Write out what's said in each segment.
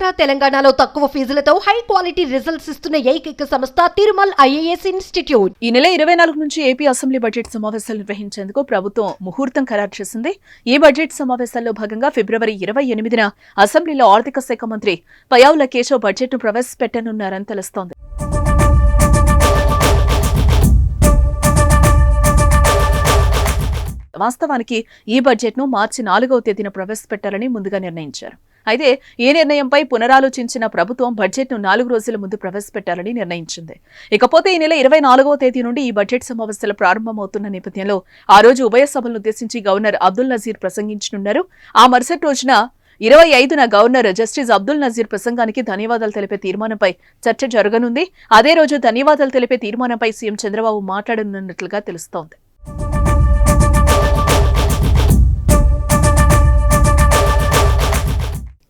ఆంధ్ర తెలంగాణలో తక్కువ ఫీజులతో high quality results ఇస్తున్న ఏకైక సంస్థ తిరుమల్ ఐఏఎస్ ఇన్స్టిట్యూట్. ఈ నెల ఇరవై నాలుగు నుంచి ఏపీ అసెంబ్లీ బడ్జెట్ సమావేశాలు నిర్వహించేందుకు ప్రభుత్వం ముహూర్తం ఖరారు చేసింది. ఈ బడ్జెట్ సమావేశాల్లో భాగంగా ఫిబ్రవరి ఇరవై ఎనిమిదిన అసెంబ్లీలో ఆర్థిక శాఖ మంత్రి పయావుల కేశవ్ బడ్జెట్ను ప్రవేశపెట్టనున్నారని తెలుస్తోంది. వాస్తవానికి ఈ బడ్జెట్ను మార్చి నాలుగవ తేదీన ప్రవేశపెట్టాలని ముందుగా నిర్ణయించారు. అయితే ఈ నిర్ణయంపై పునరాలోచించిన ప్రభుత్వం బడ్జెట్ను నాలుగు రోజుల ముందు ప్రవేశపెట్టాలని నిర్ణయించింది. ఇకపోతే ఈ నెల ఇరవై నాలుగవ తేదీ నుండి ఈ బడ్జెట్ సమావేశాలు ప్రారంభమవుతున్న నేపథ్యంలో ఆ రోజు ఉభయ సభలను ఉద్దేశించి గవర్నర్ అబ్దుల్ నజీర్ ప్రసంగించనున్నారు. ఆ మరుసటి రోజున ఇరవై ఐదున గవర్నర్ జస్టిస్ అబ్దుల్ నజీర్ ప్రసంగానికి ధన్యవాదాలు తెలిపే తీర్మానంపై చర్చ జరగనుంది. అదే రోజు ధన్యవాదాలు తెలిపే తీర్మానంపై సీఎం చంద్రబాబు మాట్లాడనున్నట్లుగా తెలుస్తోంది.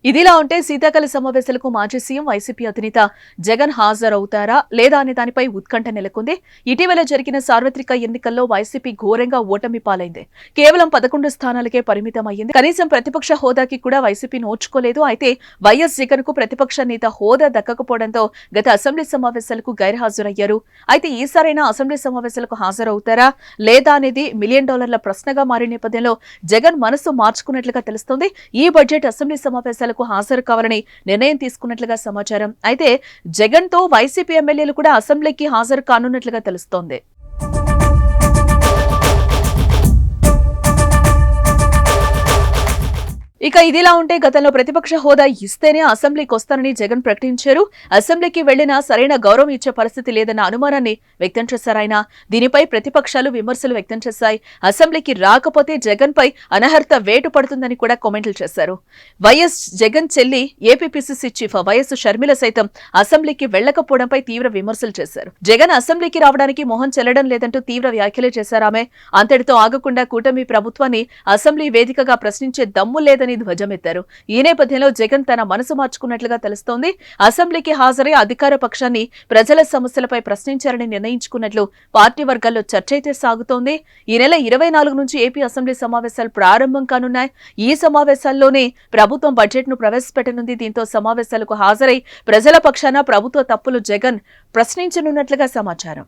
ఇదిలా ఉంటే శీతాకాల సమావేశాలకు మాజీ సీఎం వైసీపీ అధినేత జగన్ హాజరవుతారా లేదా అనే దానిపై ఉత్కంఠ నెలకొంది. ఇటీవల జరిగిన సార్వత్రిక ఎన్నికల్లో వైసీపీ ఘోరంగా ఓటమి పాలైంది. కేవలం పదకొండు స్థానాలకే పరిమితం కనీసం ప్రతిపక్ష హోదాకి కూడా వైసీపీ నోచుకోలేదు. అయితే వైఎస్ జగన్కు ప్రతిపక్ష నేత హోదా దక్కకపోవడంతో గత అసెంబ్లీ సమావేశాలకు గైర్హాజరయ్యారు. అయితే ఈసారైనా అసెంబ్లీ సమావేశాలకు హాజరవుతారా లేదా అనేది మిలియన్ డాలర్ల ప్రశ్నగా మారిన నేపథ్యంలో జగన్ మనసు మార్చుకున్నట్లుగా తెలుస్తోంది. ఈ బడ్జెట్ అసెంబ్లీ సమావేశాలకు హాజరు కావాలని నిర్ణయం తీసుకున్నట్లుగా సమాచారం. అయితే జగన్తో వైసీపీ ఎమ్మెల్యేలు కూడా అసెంబ్లీకి హాజరు కానున్నట్లుగా తెలుస్తోంది. ఇక ఇదిలా ఉంటే గతంలో ప్రతిపక్ష హోదా ఇస్తేనే అసెంబ్లీకి వస్తానని జగన్ ప్రకటించారు. అసెంబ్లీకి వెళ్ళినా సరైన గౌరవం ఇచ్చే పరిస్థితి లేదన్న అనుమానాన్ని వ్యక్తం చేశారాయన దీనిపై ప్రతిపక్షాలు విమర్శలు వ్యక్తం చేశాయి. అసెంబ్లీకి రాకపోతే జగన్ పై అనర్హత వేటు పడుతుందని కూడా కామెంట్లు చేశారు. వైఎస్ జగన్ చెల్లి ఏపీపీసీసీ చీఫ్ వైఎస్ షర్మిల సైతం అసెంబ్లీకి వెళ్ళకపోవడంపై తీవ్ర విమర్శలు చేశారు. జగన్ అసెంబ్లీకి రావడానికి మొహం చెల్లడం లేదంటూ తీవ్ర వ్యాఖ్యలు చేశారామె అంతటితో ఆగకుండా కూటమి ప్రభుత్వాన్ని అసెంబ్లీ వేదికగా ప్రశ్నించే దమ్ము లేదని ధ్వజమెత్తారు. ఈ నేపథ్యంలో జగన్ తన మనసు మార్చుకున్నట్లుగా తెలుస్తోంది. అసెంబ్లీకి హాజరై అధికార పక్షాన్ని ప్రజల సమస్యలపై ప్రశ్నించారని నిర్ణయించుకున్నట్లు పార్టీ వర్గాల్లో చర్చ అయితే సాగుతోంది. ఈ నెల ఇరవై నాలుగు నుంచి ఏపీ అసెంబ్లీ సమావేశాలు ప్రారంభం కానున్నాయి. ఈ సమావేశాల్లోనే ప్రభుత్వం బడ్జెట్ను ప్రవేశపెట్టనుంది. దీంతో సమావేశాలకు హాజరై ప్రజల పక్షాన ప్రభుత్వ తప్పులు జగన్ ప్రశ్నించనున్నట్లుగా సమాచారం.